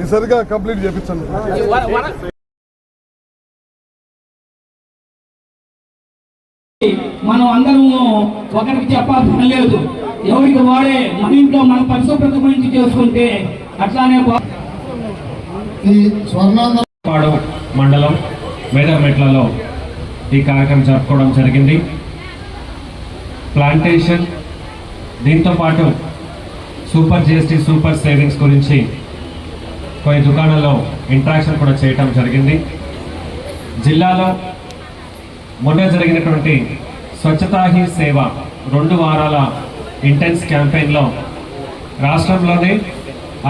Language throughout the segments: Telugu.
ఈసారిగా కంప్లీట్ చేపించండి. మనం అందరము ఒకరికి చెప్పాల్సిన పని లేదు. ఎవరికి వాడే మన ఇంట్లో మన పరిశుభ్రత గురించి చేసుకుంటే అట్లానే ఈ స్వర్ణాంధ్ర పాడు మండలం మేదర్మెట్లలో ఈ కార్యక్రమం జరుపుకోవడం జరిగింది. ప్లాంటేషన్ దీంతో పాటు సూపర్ జిఎస్టీ సూపర్ సేవింగ్స్ గురించి కొన్ని దుకాణాల్లో ఇంట్రాక్షన్ కూడా చేయటం జరిగింది. జిల్లాలో మొన్న జరిగినటువంటి స్వచ్ఛతా హీ సేవ రెండు వారాల ఇంటెన్స్ క్యాంపెయిన్లో రాష్ట్రంలోనే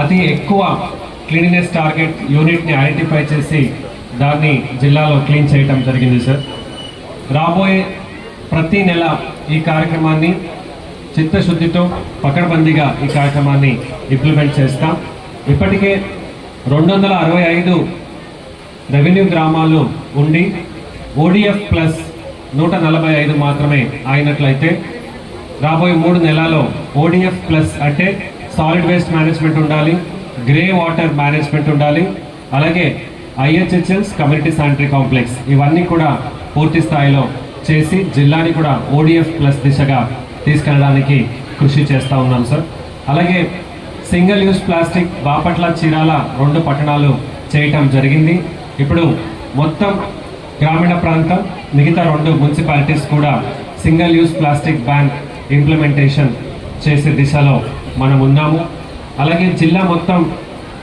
అతి ఎక్కువ క్లీనినెస్ టార్గెట్ యూనిట్ని ఐడెంటిఫై చేసి దాన్ని జిల్లాలో క్లీన్ చేయటం జరిగింది సార్ రాబోయే ప్రతి నెల ఈ కార్యక్రమాన్ని చిత్తశుద్ధితో పకడ్బందీగా ఈ కార్యక్రమాన్ని ఇంప్లిమెంట్ చేస్తాం. ఇప్పటికే రెండు వందల అరవై ఐదు రెవెన్యూ గ్రామాలు ఉండి ఓడిఎఫ్ ప్లస్ నూట నలభై ఐదు మాత్రమే అయినట్లయితే రాబోయే మూడు నెలల్లో ఓడిఎఫ్ ప్లస్ అంటే సాలిడ్ వేస్ట్ మేనేజ్మెంట్ ఉండాలి గ్రే వాటర్ మేనేజ్మెంట్ ఉండాలి అలాగే ఐహెచ్హెచ్ఎల్స్ కమ్యూనిటీ శానిటరీ కాంప్లెక్స్ ఇవన్నీ కూడా పూర్తి స్థాయిలో చేసి జిల్లాని కూడా ఓడిఎఫ్ ప్లస్ దిశగా తీసుకెళ్ళడానికి కృషి చేస్తూ ఉన్నాం సార్. అలాగే single use plastic Bapatla Chirala రెండు పట్టణాలు చేయటం జరిగింది. ఇప్పుడు మొత్తం గ్రామీణ ప్రాంతం మిగతా రెండు మున్సిపాలిటీస్ కూడా single use plastic ban implementation చేసే దిశలో మనం ఉన్నాము. అలాగే జిల్లా మొత్తం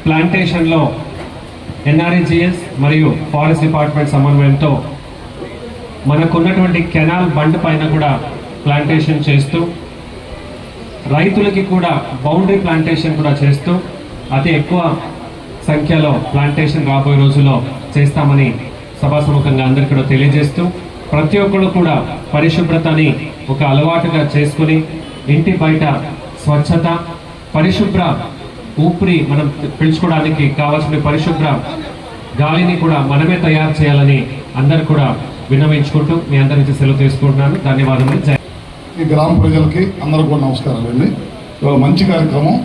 ప్లాంటేషన్లో ఎన్ఆర్ఎన్జిఎస్ మరియు ఫారెస్ట్ డిపార్ట్మెంట్ సమన్వయంతో మనకున్నటువంటి కెనాల్ బండ్ పైన కూడా ప్లాంటేషన్ చేస్తూ రైతులకి కూడా బౌండరీ ప్లాంటేషన్ కూడా చేస్తూ అతి ఎక్కువ సంఖ్యలో ప్లాంటేషన్ రాబోయే రోజుల్లో చేస్తామని సభాసముఖంగా అందరికీ కూడా తెలియజేస్తూ ప్రతి ఒక్కరు కూడా పరిశుభ్రతని ఒక అలవాటుగా చేసుకుని ఇంటి బయట స్వచ్ఛత పరిశుభ్ర ఊపిరి మనం పిలుచుకోవడానికి కావాల్సిన పరిశుభ్ర గాలిని కూడా మనమే తయారు చేయాలని అందరు కూడా విన్నవించుకుంటూ మీ అందరి నుంచి సెలవు తీసుకుంటున్నాను. ధన్యవాదములు. జై ఈ గ్రామ ప్రజలకి అందరూ కూడా నమస్కారాలు అండి. మంచి కార్యక్రమం.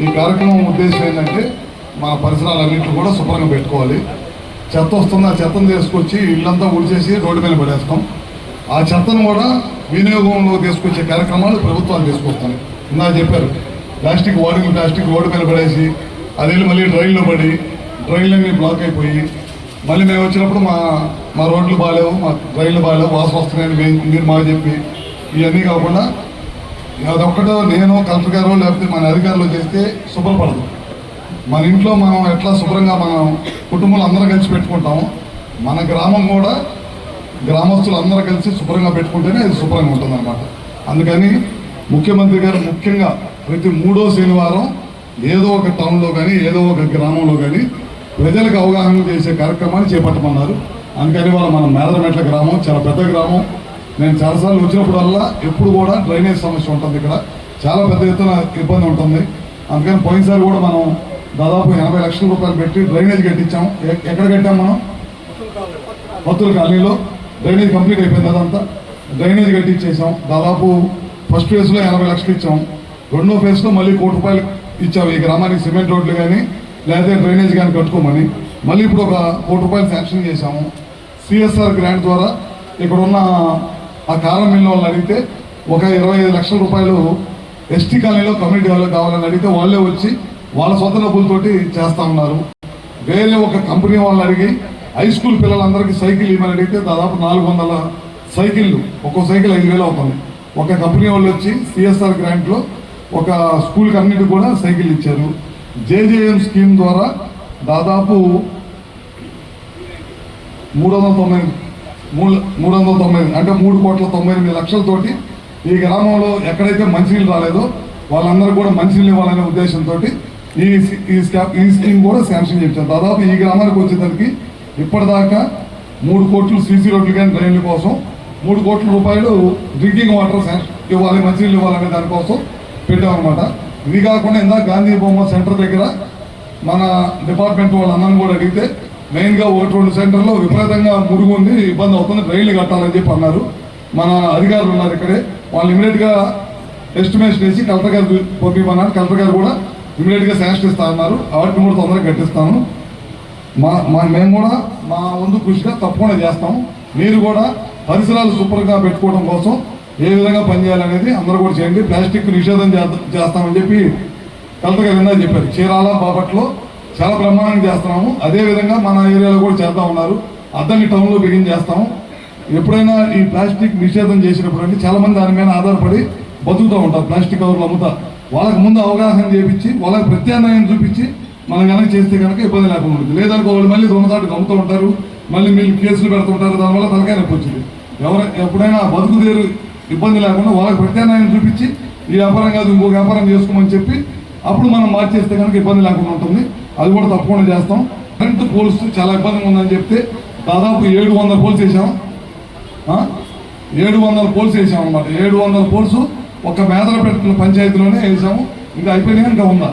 ఈ కార్యక్రమం ఉద్దేశం ఏంటంటే మన పరిసరాలన్నింటినీ కూడా శుభ్రంగా పెట్టుకోవాలి. చెత్త వస్తుంది ఆ చెత్తను తీసుకొచ్చి ఇల్లంతా ఉడిచేసి రోడ్డు మీద పడేస్తాం. ఆ చెత్తను కూడా వినియోగంలో తీసుకొచ్చే కార్యక్రమాలు ప్రభుత్వాలు తీసుకొస్తాయి. ఇందా చెప్పారు. ప్లాస్టిక్ వాడిన ప్లాస్టిక్ రోడ్డు మీద పడేసి అది మళ్ళీ డ్రైన్లో పడి డ్రైన్లన్నీ బ్లాక్ అయిపోయి మళ్ళీ మేము వచ్చినప్పుడు మా మా రోడ్లు బాగాలేవు మా డ్రైన్లు బాగాలేవు వాసన వస్తున్నాయని మేము- మీరు మాకు చెప్పి ఇవన్నీ కాకుండా అదొక్కటో నేను కలెక్టర్ గారు లేకపోతే మన అధికారులు చేస్తే శుభ్రపడదు. మన ఇంట్లో మనం ఎట్లా శుభ్రంగా మనం కుటుంబంలో అందరం కలిసి పెట్టుకుంటాము మన గ్రామం కూడా గ్రామస్తులు అందరూ కలిసి శుభ్రంగా పెట్టుకుంటేనే అది శుభ్రంగా ఉంటుంది అందుకని ముఖ్యమంత్రి గారు ముఖ్యంగా ప్రతి మూడో శనివారం ఏదో ఒక టౌన్లో కానీ ఏదో ఒక గ్రామంలో కానీ ప్రజలకు అవగాహన చేసే కార్యక్రమాన్ని చేపట్టమన్నారు. అందుకని వాళ్ళ మన మేదరమెట్ల గ్రామం చాలా పెద్ద గ్రామం. నేను చాలాసార్లు వచ్చినప్పుడల్లా ఎప్పుడు కూడా డ్రైనేజ్ సమస్య ఉంటుంది ఇక్కడ. చాలా పెద్ద ఎత్తున ఇబ్బంది ఉంటుంది. అందుకని పోయినసారి కూడా మనం దాదాపు ఎనభై లక్షల రూపాయలు పెట్టి డ్రైనేజ్ కట్టించాం. ఎక్కడ కట్టాం మనం? పత్తుల కాలనీలో. డ్రైనేజ్ కంప్లీట్ అయిపోయింది అదంతా. డ్రైనేజ్ కట్టించేసాం. దాదాపు ఫస్ట్ ఫేజ్లో ఎనభై లక్షలు ఇచ్చాం. రెండో ఫేజ్లో మళ్ళీ కోటి రూపాయలు ఇచ్చావు ఈ గ్రామానికి సిమెంట్ రోడ్లు కానీ లేదా డ్రైనేజ్ కానీ కట్టుకోమని. మళ్ళీ ఇప్పుడు ఒక కోటి రూపాయలు శాంక్షన్ చేశాము. సిఎస్ఆర్ గ్రాంట్ ద్వారా ఇక్కడ ఉన్న ఆ కారం మిల్ వాళ్ళని అడిగితే ఒక ఇరవై ఐదు లక్షల రూపాయలు ఎస్టీ కాలనీలో కమ్యూనిటీ వాళ్ళు కావాలని అడిగితే వాళ్ళే వచ్చి వాళ్ళ సొంత డబ్బులతోటి చేస్తా ఉన్నారు. వేరే ఒక కంపెనీ వాళ్ళని అడిగి హై స్కూల్ పిల్లలందరికీ సైకిల్ ఇవ్వమని అడిగితే దాదాపు నాలుగు వందల సైకిళ్ళు ఒక్కో సైకిల్ ఐదు వేలు అవుతుంది. ఒక కంపెనీ వాళ్ళు వచ్చి సిఎస్ఆర్ గ్రాంట్లో ఒక స్కూల్కి అన్నిటి కూడా సైకిల్ ఇచ్చారు. జేజేఎం స్కీమ్ ద్వారా దాదాపు మూడు వందల తొంభై మూడు మూడు వందల తొంభై అంటే మూడు కోట్ల తొంభై ఎనిమిది లక్షలతోటి ఈ గ్రామంలో ఎక్కడైతే మంచినీళ్ళు రాలేదో వాళ్ళందరూ కూడా మంచినీళ్ళు ఇవ్వాలనే ఉద్దేశంతో ఈ ఈ స్కా- ఈ స్కీమ్ కూడా శాంక్షన్ చేశారు దాదాపు ఈ గ్రామానికి వచ్చేసరికి ఇప్పటిదాకా మూడు కోట్లు సీసీ రోడ్లు కానీ డ్రైన్ల కోసం మూడు కోట్ల రూపాయలు డ్రింకింగ్ వాటర్ శాంక్షన్ ఇవ్వాలి మంచినీళ్ళు ఇవ్వాలనే దానికోసం పెట్టామన్నమాట ఇది కాకుండా ఇందాక గాంధీ బొమ్మ సెంటర్ దగ్గర మన డిపార్ట్మెంట్ వాళ్ళందరం కూడా అడిగితే మెయిన్గా ఒకటి రెండు సెంటర్లో విపరీతంగా మురుగు ఉంది ఇబ్బంది అవుతుంది రైళ్ళు కట్టాలని చెప్పి అన్నారు. మన అధికారులు ఉన్నారు ఇక్కడే. వాళ్ళు ఇమీడియట్గా ఎస్టిమేషన్ వేసి కలెక్టర్ గారు పంపిమన్నారు. కలెక్టర్ గారు కూడా ఇమీడియట్గా శాంక్షన్ ఇస్తా అన్నారు. వాటిని కూడా తొందరగా కట్టిస్తాను. మా మా మేము కూడా మా వంతు కృషిగా తప్పకుండా చేస్తాం. మీరు కూడా పరిసరాలు శుభ్రంగా పెట్టుకోవడం కోసం ఏ విధంగా పనిచేయాలనేది అందరూ కూడా చేయండి. ప్లాస్టిక్ నిషేధం చేస్తామని చెప్పి కలెక్టర్ గారు ఇందా చెప్పారు. చీరాల బాపట్లో చాలా బ్రహ్మాండంగా చేస్తున్నాము. అదే విధంగా మన ఏరియాలో కూడా చేద్దాం ఉన్నారు. అద్దని టౌన్లో బిగిన్ చేస్తాము. ఎప్పుడైనా ఈ ప్లాస్టిక్ నిషేధం చేసినప్పుడు అంటే చాలామంది దాని మీద ఆధారపడి బతుకుతూ ఉంటారు. ప్లాస్టిక్ కవర్లు అమ్ముతా. వాళ్ళకి ముందు అవగాహన చేపించి వాళ్ళకి ప్రత్యామ్నాయం చూపించి మనం కనుక చేస్తే కనుక ఇబ్బంది లేకుండా ఉంటుంది. లేదనుకో వాళ్ళు మళ్ళీ దొంగతాటుకు అమ్ముతూ ఉంటారు. మళ్ళీ మీరు కేసులు పెడుతుంటారు దానివల్ల తలకాయ నొప్పి వచ్చింది. ఎవరు ఎప్పుడైనా బతుకుదేరు ఇబ్బంది లేకుండా వాళ్ళకి ప్రత్యామ్నాయం చూపించి ఈ వ్యాపారం కాదు ఇంకో వ్యాపారం చేసుకోమని చెప్పి అప్పుడు మనం మార్చేస్తే కనుక ఇబ్బంది లేకుండా ఉంటుంది. అది కూడా తప్పకుండా చేస్తాం. కరెంటు పోల్స్ చాలా ఇబ్బందిగా ఉందని చెప్తే దాదాపు ఏడు వందల పోల్స్ వేసాం ఏడు వందల పోల్స్ వేసాం అనమాట ఏడు వందల పోల్స్ ఒక మేదలపేట పంచాయతీలోనే వేసాము ఇంకా అయిపోయినాయి ఇంకా ఉందా?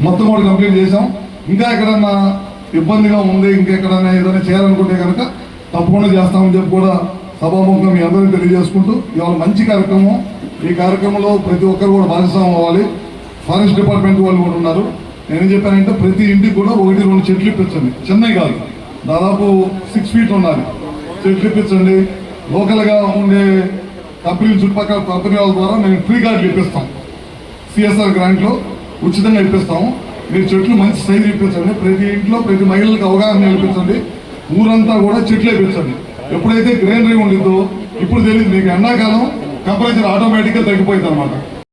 మొత్తం కూడా కంప్లీట్ చేసాం ఇంకా ఎక్కడన్నా ఇబ్బందిగా ఉంది ఇంకెక్కడన్నా ఏదైనా చేయాలనుకుంటే కనుక తప్పకుండా చేస్తామని చెప్పి కూడా సభాముఖంగా మీ అందరికీ తెలియజేసుకుంటూ ఇవాళ మంచి కార్యక్రమం. ఈ కార్యక్రమంలో ప్రతి ఒక్కరు కూడా భాగస్వామ్యం అవ్వాలి. ఫారెస్ట్ డిపార్ట్మెంట్ వాళ్ళు కూడా ఉన్నారు. నేనేం చెప్పానంటే ప్రతి ఇంటికి కూడా ఒకటి రెండు చెట్లు ఇప్పించండి. చెన్నై కాదు. దాదాపు సిక్స్ ఫీట్ ఉన్నది చెట్లు ఇప్పించండి. లోకల్గా ఉండే కంపెనీ చుట్టుపక్కల కంపెనీ వాళ్ళ ద్వారా మేము ఫ్రీ కార్డులు ఇప్పిస్తాం. సిఎస్ఆర్ గ్రాంట్లో ఉచితంగా ఇప్పిస్తాము. మీరు చెట్లు మంచి సైజు ఇప్పించండి. ప్రతి ఇంట్లో ప్రతి మహిళలకు అవగాహన కల్పించండి. ఊరంతా కూడా చెట్లు ఇప్పించండి. ఎప్పుడైతే గ్రీనరీ ఉండిందో ఇప్పుడు తెలియదు మీకు ఎండాకాలం టెంపరేచర్ ఆటోమేటిక్గా తగ్గిపోయింది అనమాట.